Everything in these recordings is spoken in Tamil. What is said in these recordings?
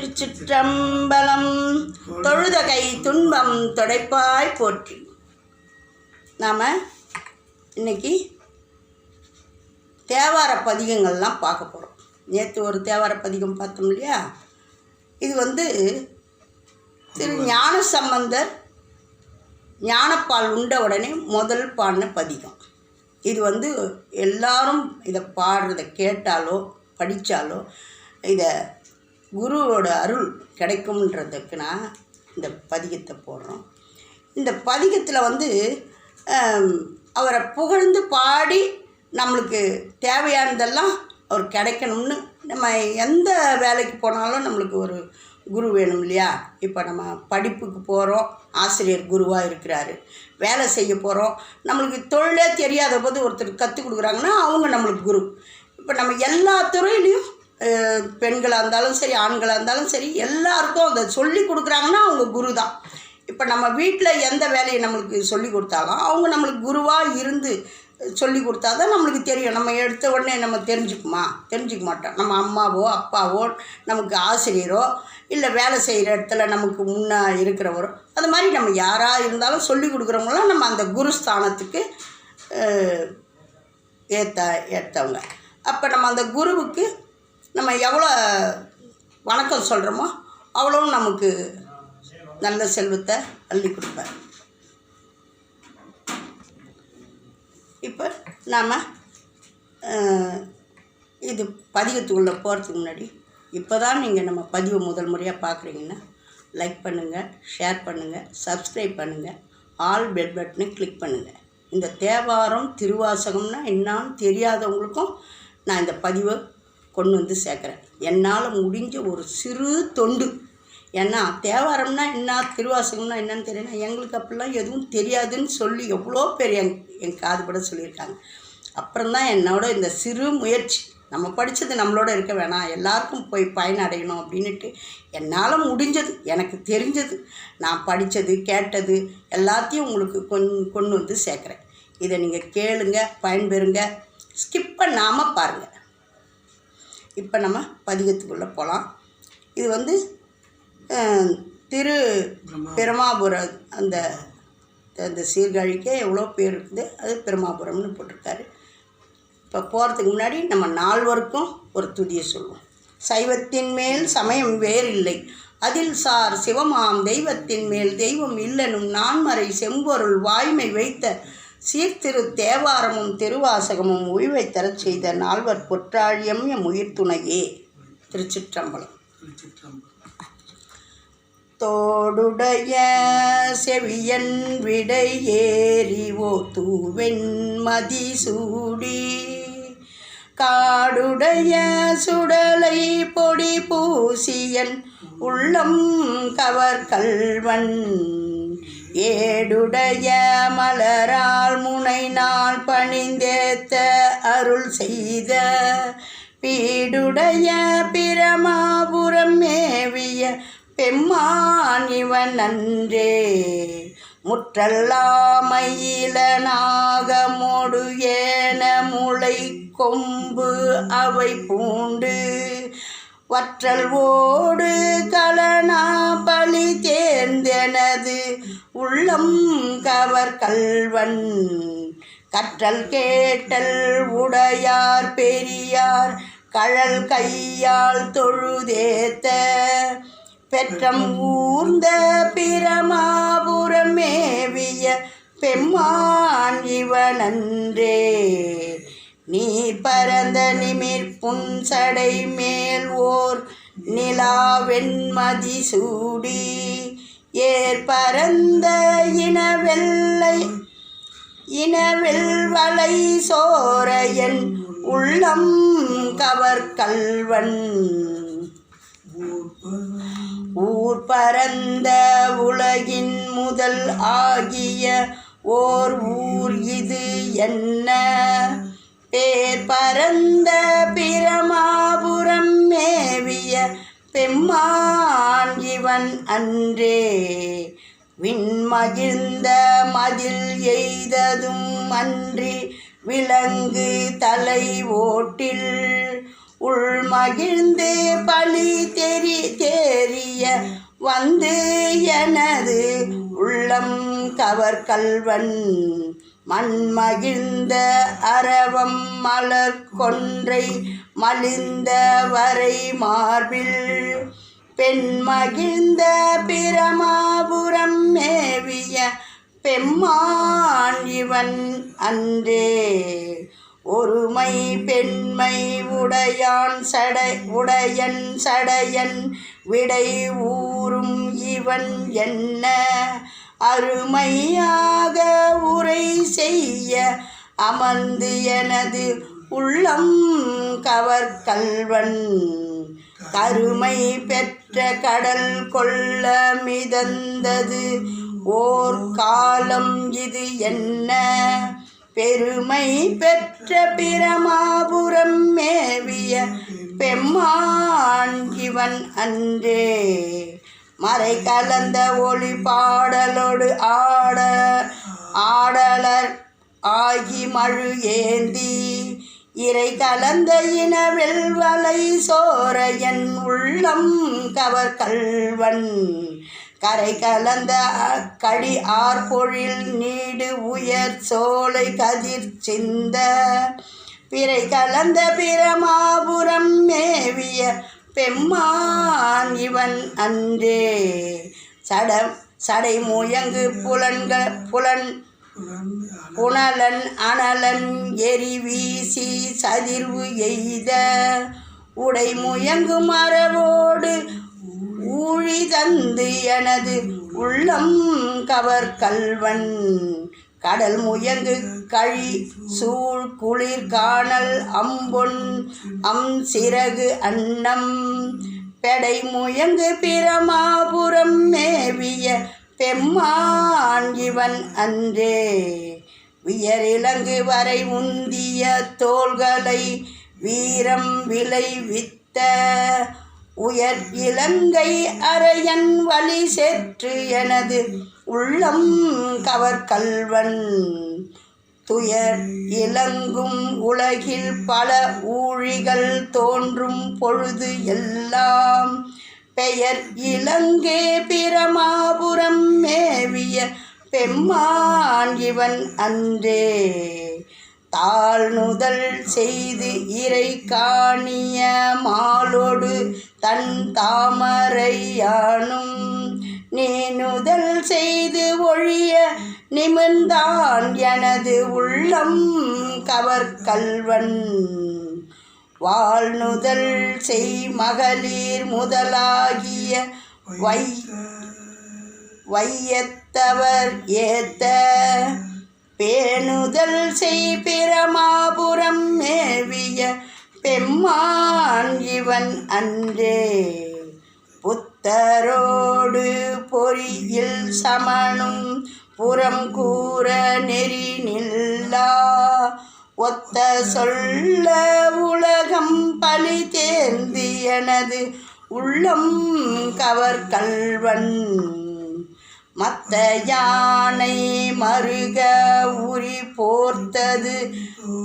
திருச்சிற்றம்பலம். தொழுதகை துன்பம் தொடைப்பாய் போற்றி. நாம் இன்னைக்கு தேவார பதிகங்கள்லாம் பார்க்க போகிறோம் நேற்று ஒரு தேவார பதிகம் பார்த்தோம் இல்லையா? இது வந்து திரு ஞான சம்பந்தர் ஞானப்பால் உண்ட உடனே முதல் பாடின பதிகம். இது வந்து எல்லாரும் இதை பாடுறதை கேட்டாலோ படித்தாலோ இதை குருவோட அருள் கிடைக்கும்ன்றதுக்கு நான் இந்த பதிகத்தை போடுறோம். இந்த பதிகத்தில் வந்து அவரை புகழ்ந்து பாடி நம்மளுக்கு தேவையானதெல்லாம் அவர் கிடைக்கணும்னு நம்ம எந்த வேலைக்கு போனாலும் நம்மளுக்கு ஒரு குரு வேணும் இல்லையா? இப்போ நம்ம படிப்புக்கு போகிறோம் ஆசிரியர் குருவாக இருக்கிறாரு. வேலை செய்ய போகிறோம் நம்மளுக்கு தொழிலே தெரியாத போது ஒருத்தர் கற்றுக் கொடுக்குறாங்கன்னா அவங்க நம்மளுக்கு குரு. இப்போ நம்ம எல்லா துறையிலையும் பெண்களாக இருந்தாலும் சரி ஆண்களாக இருந்தாலும் சரி எல்லாருக்கும் அதை சொல்லி கொடுக்குறாங்கன்னா அவங்க குரு தான் இப்போ நம்ம வீட்டில் எந்த வேலையை நம்மளுக்கு சொல்லி கொடுத்தாலும் அவங்க நம்மளுக்கு குருவாக இருந்து சொல்லி கொடுத்தா தான் நம்மளுக்கு தெரியும். நம்ம எடுத்த உடனே நம்ம தெரிஞ்சுக்குமா? தெரிஞ்சுக்க மாட்டோம். நம்ம அம்மாவோ அப்பாவோ நமக்கு ஆசிரியரோ இல்லை வேலை செய்கிற இடத்துல நமக்கு முன்னே இருக்கிறவரோ அது மாதிரி நம்ம யாராக இருந்தாலும் சொல்லி கொடுக்குறவங்களாம் நம்ம அந்த குரு ஸ்தானத்துக்கு ஏற்ற ஏற்றவங்க அப்போ நம்ம அந்த குருவுக்கு நம்ம எவ்வளோ வணக்கம் சொல்கிறோமோ அவ்வளோ நமக்கு நல்ல செல்வத்தை அள்ளி கொடுப்பார். இப்போ நாம் இது பதிவத்துக்குள்ளே போகிறதுக்கு முன்னாடி இப்போ தான் நீங்கள் நம்ம பதிவை முதல் முறையாக பார்க்குறீங்கன்னா லைக் பண்ணுங்கள் ஷேர் பண்ணுங்கள் சப்ஸ்கிரைப் பண்ணுங்கள் ஆல் பெல் பட்டனை கிளிக் பண்ணுங்கள். இந்த தேவாரம் திருவாசகம்னா என்னான்னு தெரியாதவங்களுக்கும் நான் இந்த பதிவை கொண்டு வந்து சேர்க்குறேன். என்னால் முடிஞ்ச ஒரு சிறு தொண்டு. ஏன்னா தேவாரம்னா என்ன திருவாசகம்னா என்னன்னு தெரியல. எங்களுக்கு அப்படிலாம் எதுவும் தெரியாதுன்னு சொல்லி எவ்வளோ பேர் என் என் காதுபட சொல்லியிருக்காங்க. அப்புறம்தான் என்னோட இந்த சிறு முயற்சி. நம்ம படித்தது நம்மளோட இருக்க வேணாம். எல்லாருக்கும் போய் பயனடையணும் அப்படின்னுட்டு என்னால் முடிஞ்சது. எனக்கு தெரிஞ்சது. நான் படித்தது கேட்டது எல்லாத்தையும் உங்களுக்கு கொண் கொண்டு வந்து சேர்க்குறேன். இதை நீங்கள் கேளுங்க பயன்பெறுங்க. ஸ்கிப் பண்ணாமல் பாருங்கள் இப்போ நம்ம பதிகத்துக்குள்ளே போகலாம். இது வந்து திரு பிரமாபுரம் அந்த அந்த சீர்காழிக்கே எவ்வளோ பேர் இருக்குது அது பிரமாபுரம்னு போட்டிருக்காரு. இப்போ போகிறதுக்கு முன்னாடி நம்ம நால்வருக்கும் ஒரு துதியை சொல்லுவோம். சைவத்தின் மேல் சமயம் வேறில்லை. அதில் சார் சிவமாம் தெய்வத்தின் மேல் தெய்வம் இல்லெனும் நான்மறை செம்பொருள் வாய்மை வைத்த சீர்திரு தேவாரமும் திருவாசகமும் உய்வை தரச் செய்த நால்வர் பொற்றாழியம் எம் உயிர் துணையே. திருச்சிற்றம்பலம். தோடுடைய செவியன் விடை ஏறிவோ ஓ தூவெண் மதிசூடி. காடுடைய சுடலை பொடி பூசியன் உள்ளம் கவர் கல்வன் ஏடுடைய மலரால் முனை நாள் பணிந்தேத்த அருள் செய்த பீடுடைய பிரமாபுரம் மேவிய பெம்மான் இவன் நன்றே. முற்றல்லாமையில நாகமோடு ஏன முளை கொம்பு அவை பூண்டு. வற்றல் ஓடு கலனா பலி தேர்ந்தெனது உள்ளம் கவர் கல்வன். கற்றல் கேட்டல் உடையார் பெரியார் கழல் கையால் தொழுதேத்த. பெற்றம் ஊர்ந்த பிரமாபுரமேவிய பெம்மான் இவனன்றே. நீ பரந்த நிமிர் புன்சடை மேல் ஓர் நிலாவெண்மதி சூடி ஏர் பரந்த இனவெல்லை இனவெல்வளை சோரையன் உள்ளம் கவர் கல்வன். ஊர் பரந்த உலகின் முதல் ஆகிய ஓர் ஊர் இது என்ன? பேர் பரந்த பிரமாபுரம் மேவிய பெம்மான் இவன் அன்றே. விண்மகிழ்ந்த மதில் எய்ததும் அன்றி விலங்கு தலை ஓட்டில். உள்மகிழ்ந்து பழி தெரி தேறிய வந்து எனது உள்ளம் கவர் கல்வன் மண்மகிழ்ந்த அரவம் மலர் கொன்றை மலிந்த வரை மார்பில். பெண் மகிழ்ந்த பிரமாபுரம் மேவிய பெம்மான் இவன் அன்றே. ஒருமை பெண்மை உடையான் சடை உடையன் சடையன் விடை ஊறும் இவன் என்ன? அருமையாக உரை செய்ய அமர்ந்து எனது உள்ளம் கவர் கல்வன். கருமை பெற்ற கடல் கொள்ள மிதந்தது. ஓர் காலம் இது என்ன? பெருமை பெற்ற பிரமாபுரம் மேவிய பெம்மான் இவன் அன்றே. மறை கலந்த ஒளி பாடலோடு ஆட ஆடலர் ஆகி மழு ஏந்தி. இறை கலந்த இன வெல்வலை சோர என் உள்ளம் கவர் கல்வன். கரை கலந்த கடி ஆர்பொழில் நீடு உயர் சோலை கதிர் சிந்த. பிறை கலந்த பிரமாபுரம் மேவிய பெம்மான் இவன் அன்றே. சடம் சடை முயங்கு புலன்க புலன் புனலன் அனலன் எரி வீசி சதிர்வு எய்த. உடை முயங்கு மரவோடு ஊழி தந்து எனது உள்ளம் கவர் கல்வன். கடல் முயங்கு கழி சூழ் குளிர் காணல் அம்பொன் அம் சிறகு அன்னம். பெடை முயங்கு பிரமாபுரம் மேவிய பெம்மான் இவன் அன்றே. வியரிலங்கு வரை உந்திய தோள்களை வீரம் விளைவித்த உயர் இலங்கை அரையன் வழி செற்று எனது உள்ளம் கவர் கல்வன் துயர் இலங்கும் உலகில் பல ஊழிகள் தோன்றும் பொழுது எல்லாம். பெயர் இலங்கே பிரமாபுரம் மேவிய பெம்மான் இவன் அன்றே. தாழ்நுதல் செய்து இறை காணிய மாலோடு தன் தாமரையானும் நீனுதல் செய்து ஒழிய நிமிர்ந்தான் எனது உள்ளம் கவர் கல்வன் வாழ்நுதல் செய் மகளிர் முதலாகிய வை வையத்தவர் ஏத்த. பேணுதல் செய் பிரமாபுரம் மேவிய பெம்மான் இவன் அன்றே. புத்தரோ புத்தரோடு பொறியில் சமனும் புறம் கூற நெறி நில்லா. ஒத்த சொல்ல உலகம் பழி தேர்ந்து எனது உள்ளம் கவர் கல்வன். மத்த யானை மருக உரி போர்த்தது.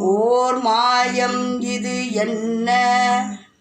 ஓர் மாயம் இது என்ன?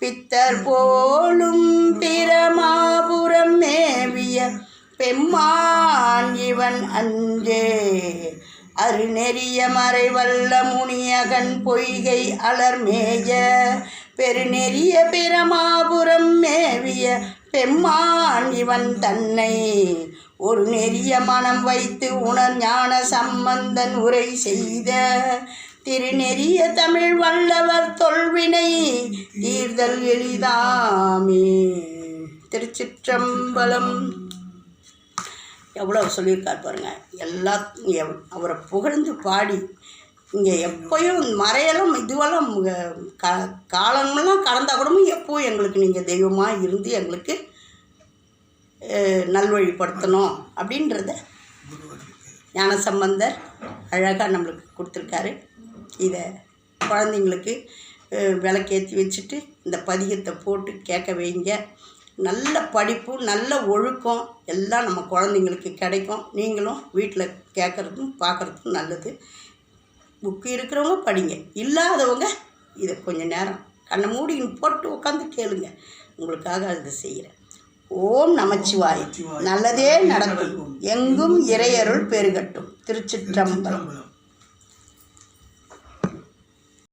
பித்தர் போலும் பிரமாபுரம் மேவிய பெம்மான் இவன் அன்றே. அருநெறிய மறைவல்ல முனியகன் பொய்கை அலர்மேய பெருநெறிய பிரமாபுரம் மேவிய பெம்மான் இவன் தன்னை. ஒரு நெறிய மனம் வைத்து உணர் ஞான சம்பந்தன் உரை செய்த திருநெறிய தமிழ் வல்லவர் தொல்வினை தீர்தல் எளிதாமே. திருச்சிற்றம்பலம். எவ்வளோ சொல்லியிருக்கார் பாருங்க. எல்லா எவ்- அவரை புகழ்ந்து பாடி இங்கே எப்போயும் மறையெல்லாம் இதுவெல்லாம் க காலமெல்லாம் கடந்தால் கூடமும் எப்போவும் எங்களுக்கு நீங்கள் தெய்வமாக இருந்து எங்களுக்கு நல்வழிப்படுத்தணும் அப்படின்றத ஞானசம்பந்தர் அழகாக நம்மளுக்கு கொடுத்துருக்காரு. இதை குழந்தைங்களுக்கு விளக்கேற்றி வச்சுட்டு இந்த பதிகத்தை போட்டு கேட்க வைங்க. நல்ல படிப்பு நல்ல ஒழுக்கம் எல்லாம் நம்ம குழந்தைங்களுக்கு கிடைக்கும். நீங்களும் வீட்டில் கேட்குறதும் பார்க்குறதும் நல்லது. புக்கு இருக்கிறவங்க படிங்க. இல்லாதவங்க இதை கொஞ்சம் நேரம் கண்ணை மூடின்னு போட்டு உட்காந்து கேளுங்க. உங்களுக்காக அதை செய்கிறேன். ஓம் நமச்சிவாய் நல்லதே நடக்கும். எங்கும் இறையருள் பெருகட்டும். திருச்சிற்றம்பலம்.